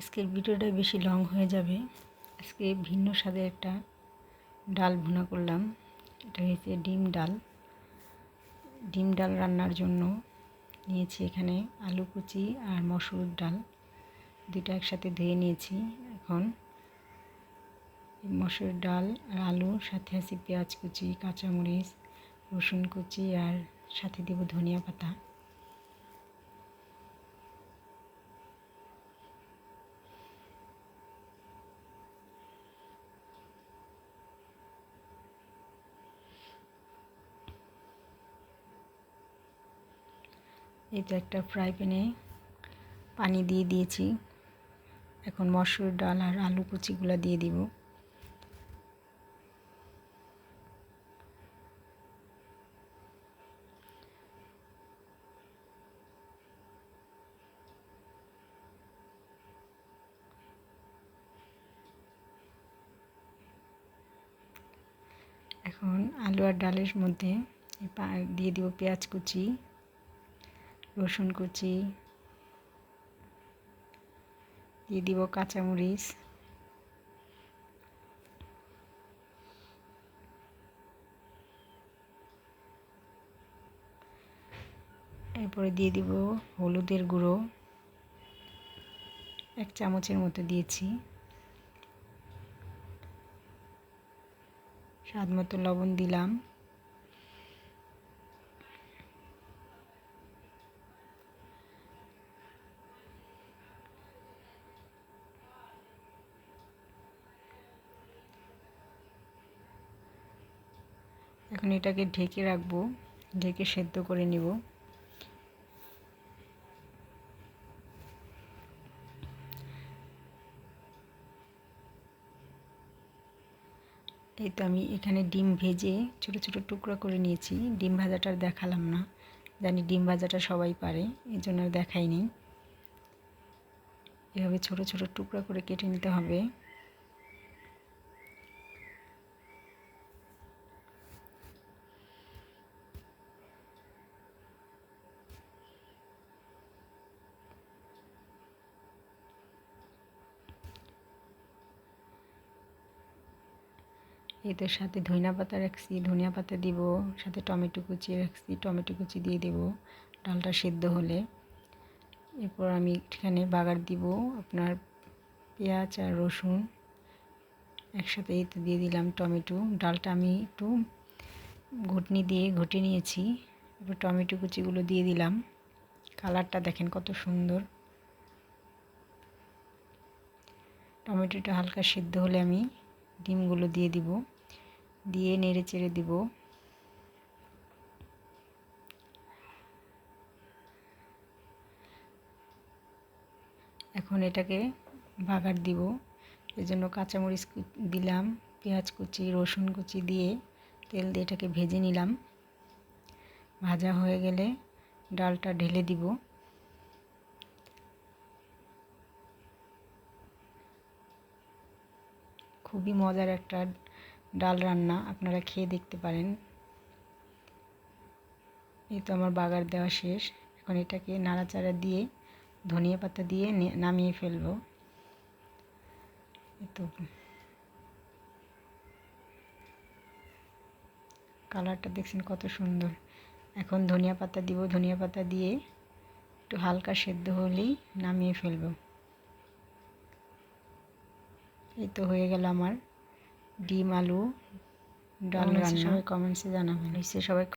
আজকের ভিডিওটা বেশি লং হয়ে যাবে। আজকে ভিন্ন স্বাদের একটা ডাল ভুনা করলাম। এটা হয়েছে ডিম ডাল। ডিম ডাল রান্নার জন্য নিয়েছি এখানে আলু কুচি আর মসুর ডাল। দুটো একসাথে ধুয়ে নিয়েছি এখন। মসুর ডাল আর আলু, সাথে আছে পেঁয়াজ কুচি, কাঁচামরিচ, রসুন কুচি আর সাথে দেব ধনিয়া পাতা। তো একটা ফ্রাই প্যানে পানি দিয়ে দিয়েছি। এখন মসুর ডাল আর আলু কুচিগুলো দিয়ে দিব। এখন আলু আর ডালের মধ্যে দিয়ে দিব পেঁয়াজ কুচি। রসুন কুচি, দিয়ে দিব কাঁচামরিচ। এরপরে দিয়ে দিব হলুদের গুঁড়ো। এক চামচের মতো দিয়েছি। স্বাদ মতো লবণ দিলাম। এখন এটাকে ঢেকে রাখব, ঢেকে সেদ্ধ করে নিব। এই তো আমি এখানে ডিম ভেজে ছোট ছোট টুকরো করে নিয়েছি। ডিম ভাজাটা আর দেখালাম না। জানি ডিম ভাজাটা সবাই পারে এই জন্য দেখাইনি। এভাবে ছোট ছোট টুকরা করে কেটে নিতে হবে। এদের সাথে ধনিয়া পাতা রাখছি, ধনিয়া পাতা দিব, সাথে টমেটো কুচি রাখছি, টমেটো কুচি দিয়ে দেব, ডালটা সেদ্ধ হলে। এরপর আমি এখানে বাগার দিব, আপনার পেঁয়াজ আর রসুন একসাথে এতে দিয়ে দিলাম টমেটো। ডালটা আমি একটু ঘুটনি দিয়ে ঘুটে নিয়েছি এরপর টমেটো কুচিগুলো দিয়ে দিলাম। কালারটা দেখেন কত সুন্দর। টমেটোটা হালকা সিদ্ধ হলে আমি ডিমগুলো দিয়ে দিব, দিয়ে নেড়ে চেড়ে দিব। এখন এটাকে বাগার দিব, এজন্য কাঁচামরিচ দিলাম, পেঁয়াজ কুচি, রসুন কুচি দিয়ে তেল দিয়ে এটাকে ভেজে নিলাম। ভাজা হয়ে গেলে ডালটা ঢেলে দিব। খুবই মজার একটা ডাল রান্না আপনারা খেয়ে দেখতে পারেন। এই তো আমার বাগার দেওয়া শেষ। এখন এটাকে নাড়াচাড়া দিয়ে, ধনিয়া পাতা দিয়ে নামিয়ে ফেলব। তো কালারটা দেখছেন কত সুন্দর। এখন ধনিয়া পাতা দিব, ধনিয়া পাতা দিয়ে একটু হালকা সেদ্ধ হলেই নামিয়ে ফেলব। এই তো হয়ে গেল আমার ডিম আলু ডাল রান্না। সবাই কমেন্টসে জানাবেন। সবাই